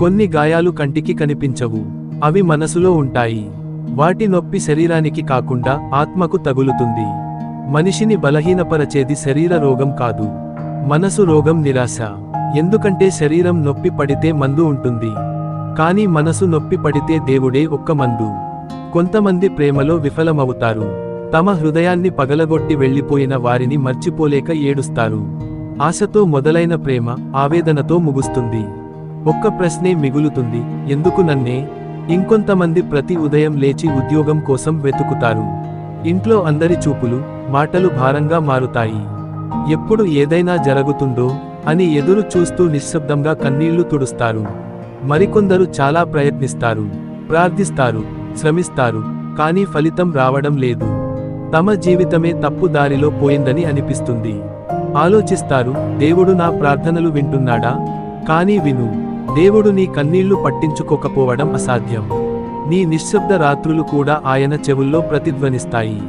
కొన్ని గాయాలు కంటికి కనిపించవు. అవి మనసులో ఉంటాయి. వాటి నొప్పి శరీరానికి కాకుండా ఆత్మకు తగులుతుంది. మనిషిని బలహీనపరచేది శరీర రోగం కాదు. మనసు రోగం నిరాశ. ఎందుకంటే శరీరం నొప్పి పడితే మందు ఉంటుంది. కానీ మనసు నొప్పి పడితే దేవుడే ఒక్క మందు. కొంతమంది ప్రేమలో విఫలమవుతారు. తమ హృదయాన్ని పగలగొట్టి వెళ్ళిపోయిన వారిని మర్చిపోలేక ఏడుస్తారు. ఆశతో మొదలైన ప్రేమ ఆవేదనతో ముగుస్తుంది. ఒక్క ప్రశ్నే మిగులుతుంది. ఎందుకు నన్నే? ఇంకొంతమంది ప్రతి ఉదయం లేచి ఉద్యోగం కోసం వెతుకుతారు. ఇంట్లో అందరి చూపులు మాటలు భారంగా మారుతాయి. ఎప్పుడు ఏదైనా జరుగుతుందో అని ఎదురు చూస్తూ నిశ్శబ్దంగా కన్నీళ్ళు తుడుస్తారు. మరికొందరు చాలా ప్రయత్నిస్తారు. ప్రార్థిస్తారు శ్రమిస్తారు కానీ ఫలితం రావడం లేదు. తమ జీవితమే తప్పు దారిలో పోయిందని అనిపిస్తుంది. ఆలోచిస్తారు దేవుడు నా ప్రార్థనలు వింటున్నాడా? కానీ విను. దేవుడు నీ కన్నీళ్ళు పట్టించుకోకపోవడం అసాధ్యం. నీ నిశ్శబ్ద రాత్రులు కూడా ఆయన చెవుల్లో ప్రతిధ్వనిస్తాయి.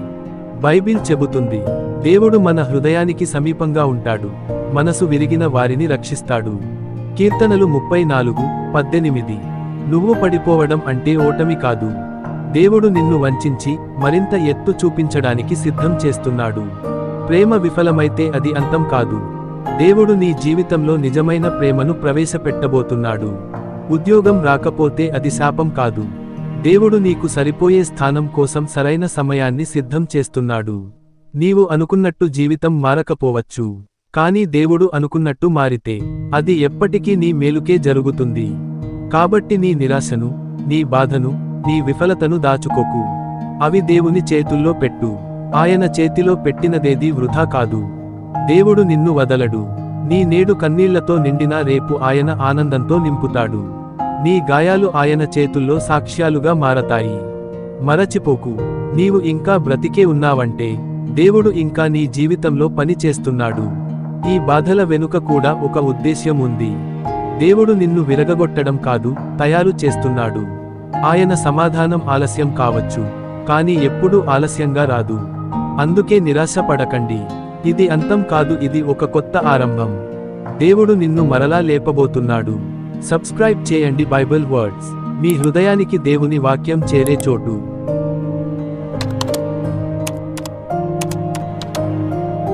బైబిల్ చెబుతుంది దేవుడు మన హృదయానికి సమీపంగా ఉంటాడు మనసు విరిగిన వారిని రక్షిస్తాడు. కీర్తనలు ముప్పై నాలుగు పద్దెనిమిది. నువ్వు పడిపోవడం అంటే ఓటమి కాదు. దేవుడు నిన్ను వంచించి మరింత ఎత్తు చూపించడానికి సిద్ధం చేస్తున్నాడు. ప్రేమ విఫలమైతే అది అంతం కాదు. దేవుడు నీ జీవితంలో నిజమైన ప్రేమను ప్రవేశపెట్టబోతున్నాడు. ఉద్యోగం రాకపోతే అది శాపం కాదు. దేవుడు నీకు సరిపోయే స్థానం కోసం సరైన సమయాన్ని సిద్ధం చేస్తున్నాడు. నీవు అనుకున్నట్టు జీవితం మారకపోవచ్చు. కానీ దేవుడు అనుకున్నట్టు మారితే అది ఎప్పటికీ నీ మేలుకే జరుగుతుంది. కాబట్టి నీ నిరాశను నీ బాధను నీ విఫలతను దాచుకోకు. అవి దేవుని చేతుల్లో పెట్టు. ఆయన చేతిలో పెట్టినదేది వృధా కాదు. దేవుడు నిన్ను వదలడు. నీ నేడు కన్నీళ్ళతో నిండిన రేపు ఆయన ఆనందంతో నింపుతాడు. నీ గాయాలు ఆయన చేతుల్లో సాక్ష్యాలుగా మారతాయి. మరచిపోకు. నీవు ఇంకా బ్రతికే ఉన్నావంటే దేవుడు ఇంకా నీ జీవితంలో పని చేస్తున్నాడు. ఈ బాధల వెనుక కూడా ఒక ఉద్దేశ్యం ఉంది. దేవుడు నిన్ను విరగగొట్టడం కాదు తయారు చేస్తున్నాడు. ఆయన సమాధానం ఆలస్యం కావచ్చు కానీ ఎప్పుడూ ఆలస్యంగా రాదు. అందుకే నిరాశపడకండి. ఇది అంతం కాదు ఇది ఒక కొత్త ఆరంభం. దేవుడు నిన్ను మరలా లేపబోతున్నాడు. సబ్స్క్రైబ్ చేయండి బైబిల్ వర్డ్స్. మీ హృదయానికి దేవుని వాక్యం చేరే చోటు.